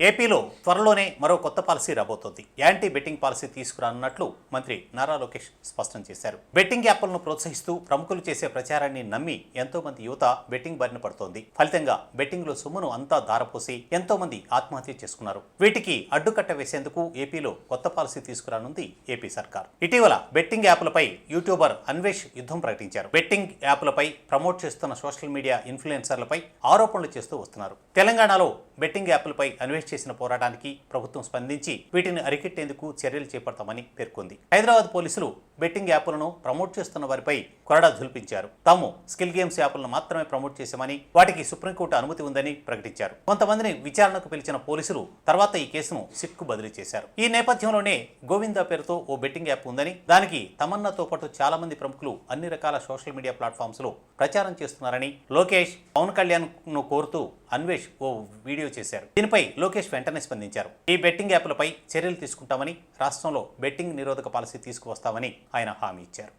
ఏపీలో త్వరలోనే మరో కొత్త పాలసీ రాబోతోంది. యాంటీ బెట్టింగ్ పాలసీ తీసుకురానున్నట్లు మంత్రి నారా లోకేష్ స్పష్టం చేశారు. బెట్టింగ్ యాప్లను ప్రోత్సహిస్తూ ప్రముఖులు చేసే ప్రచారాన్ని నమ్మి ఎంతో మంది యువత బెట్టింగ్ బారిన పడుతోంది. ఫలితంగా బెట్టింగ్లో సొమ్మును అంతా దారపోసి ఎంతో మంది ఆత్మహత్య చేసుకున్నారు. వీటికి అడ్డుకట్ట వేసేందుకు ఏపీలో కొత్త పాలసీ తీసుకురానుంది ఏపీ సర్కార్. ఇటీవల బెట్టింగ్ యాప్లపై యూట్యూబర్ అన్వేష్ యుద్ధం ప్రకటించారు. బెట్టింగ్ యాప్లపై ప్రమోట్ చేస్తున్న సోషల్ మీడియా ఇన్ఫ్లుయెన్సర్లపై ఆరోపణలు చేస్తూ వస్తున్నారు. తెలంగాణలో బెట్టింగ్ యాప్లపై అన్వేష్ చేసిన పోరాటానికి ప్రభుత్వం స్పందించి వీటిని అరికెట్టేందుకు చర్యలు చేపడతామని పేర్కొంది. హైదరాబాద్ పోలీసులు బెట్టింగ్ యాప్లను ప్రమోట్ చేస్తున్న వారిపై కొరడా ఝుల్పించారు తాము స్కిల్ గేమ్స్ యాప్లను మాత్రమే ప్రమోట్ చేశామని వాటికి సుప్రీంకోర్టు అనుమతి ఉందని ప్రకటించారు. కొంతమందిని విచారణకు పిలిచిన పోలీసులు తర్వాత ఈ కేసును సిట్కు బదిలీ చేశారు. ఈ నేపథ్యంలోనే గోవిందా పేరుతో ఓ బెట్టింగ్ యాప్ ఉందని దానికి తమన్నాతో పాటు చాలా మంది ప్రముఖులు అన్ని రకాల సోషల్ మీడియా ప్లాట్ఫామ్స్లో ప్రచారం చేస్తున్నారని లోకేష్ పవన్ కళ్యాణ్ను కోరుతూ అన్వేష్ ఓ వీడియో చేశారు. దీనిపై లోకేష్ వెంటనే స్పందించారు. ఈ బెట్టింగ్ యాప్లపై చర్యలు తీసుకుంటామని రాష్ట్రంలో బెట్టింగ్ నిరోధక పాలసీ తీసుకువస్తామని ఆయన హామీ ఇచ్చారు.